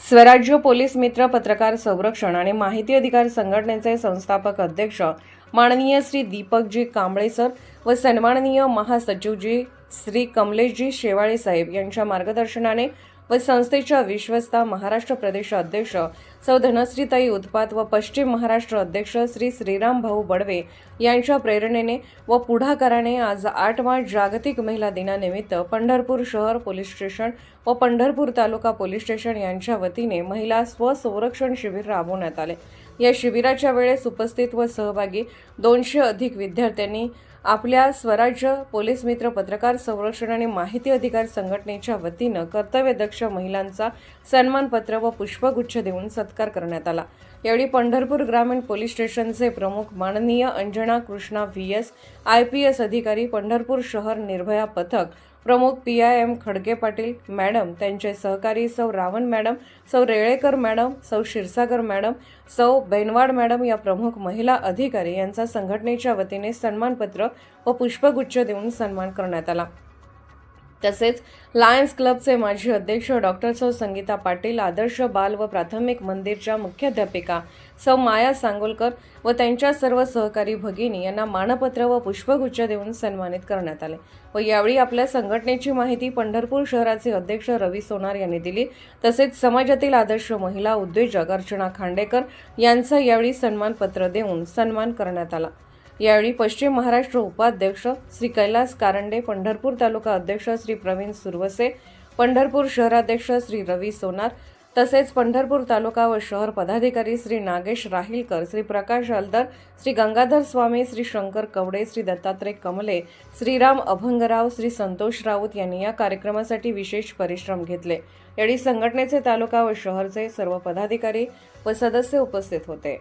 स्वराज्य पोलीस मित्र पत्रकार संरक्षण आणि माहिती अधिकार संघटनेचे संस्थापक अध्यक्ष माननीय श्री दीपकजी कांबळे सर व सन्माननीय महासचिवजी श्री कमलेशजी शेवाळे साहेब यांच्या मार्गदर्शनाने व संस्थेच्या विश्वस्ता महाराष्ट्र प्रदेश अध्यक्ष सौ धनश्रीताई उत्पात व पश्चिम महाराष्ट्र अध्यक्ष श्री श्रीराम भाऊ बडवे यांच्या प्रेरणेने व पुढाकाराने आज आठवा जागतिक महिला दिनानिमित्त पंढरपूर शहर पोलीस स्टेशन व पंढरपूर तालुका पोलीस स्टेशन यांच्या वतीने महिला स्वसंरक्षण शिबिर राबवण्यात आले. या शिबिराच्या वेळेस उपस्थित व सहभागी दोनशे अधिक विद्यार्थ्यांनी आपल्या स्वराज्य पोलीस मित्र पत्रकार संरक्षण आणि माहिती अधिकार संघटनेच्या वतीनं कर्तव्यदक्ष महिलांचा सन्मानपत्र व पुष्पगुच्छ देऊन सत्कार करण्यात आला. यावेळी पंढरपूर ग्रामीण पोलीस स्टेशनचे प्रमुख माननीय Anjana Krishna V S I P S अधिकारी पंढरपूर शहर निर्भया पथक प्रमुख P I M Khadke Patil madam त्यांचे सहकारी सौ रावण मॅडम सौ रेळेकर मॅडम सौ क्षीरसागर मॅडम सौ बेनवाड मॅडम या प्रमुख महिला अधिकारी यांचा संघटनेच्या वतीने सन्मानपत्र व पुष्पगुच्छ देऊन सन्मान करण्यात आला. तसेच लायन्स क्लबचे माजी अध्यक्ष डॉक्टर सौ संगीता पाटील आदर्श बाल व प्राथमिक मंदिरच्या मुख्याध्यापिका सौ माया सांगोलकर व त्यांच्या सर्व सहकारी भगिनी यांना मानपत्र व पुष्पगुच्छ देऊन सन्मानित करण्यात आले व यावेळी आपल्या संघटनेची माहिती पंढरपूर शहराचे अध्यक्ष रवी सोनार यांनी दिली. तसेच समाजातील आदर्श महिला उद्योजक अर्चना खांडेकर यांचा यावेळी सन्मानपत्र देऊन सन्मान करण्यात आला. यावेळी पश्चिम महाराष्ट्र उपाध्यक्ष श्री कैलास कारंडे पंढरपूर तालुका अध्यक्ष श्री प्रवीण सुरवसे पंढरपूर शहराध्यक्ष श्री रवी सोनार तसेच पंढरपूर तालुका व शहर पदाधिकारी श्री नागेश राहिलकर श्री प्रकाश हलदर श्री गंगाधर स्वामी श्री शंकर कवडे श्री दत्तात्रय कमले श्रीराम अभंगराव श्री संतोष राऊत यांनी या कार्यक्रमासाठी विशेष परिश्रम घेतले. यावेळी संघटनेचे तालुका व शहरचे सर्व पदाधिकारी व सदस्य उपस्थित होते.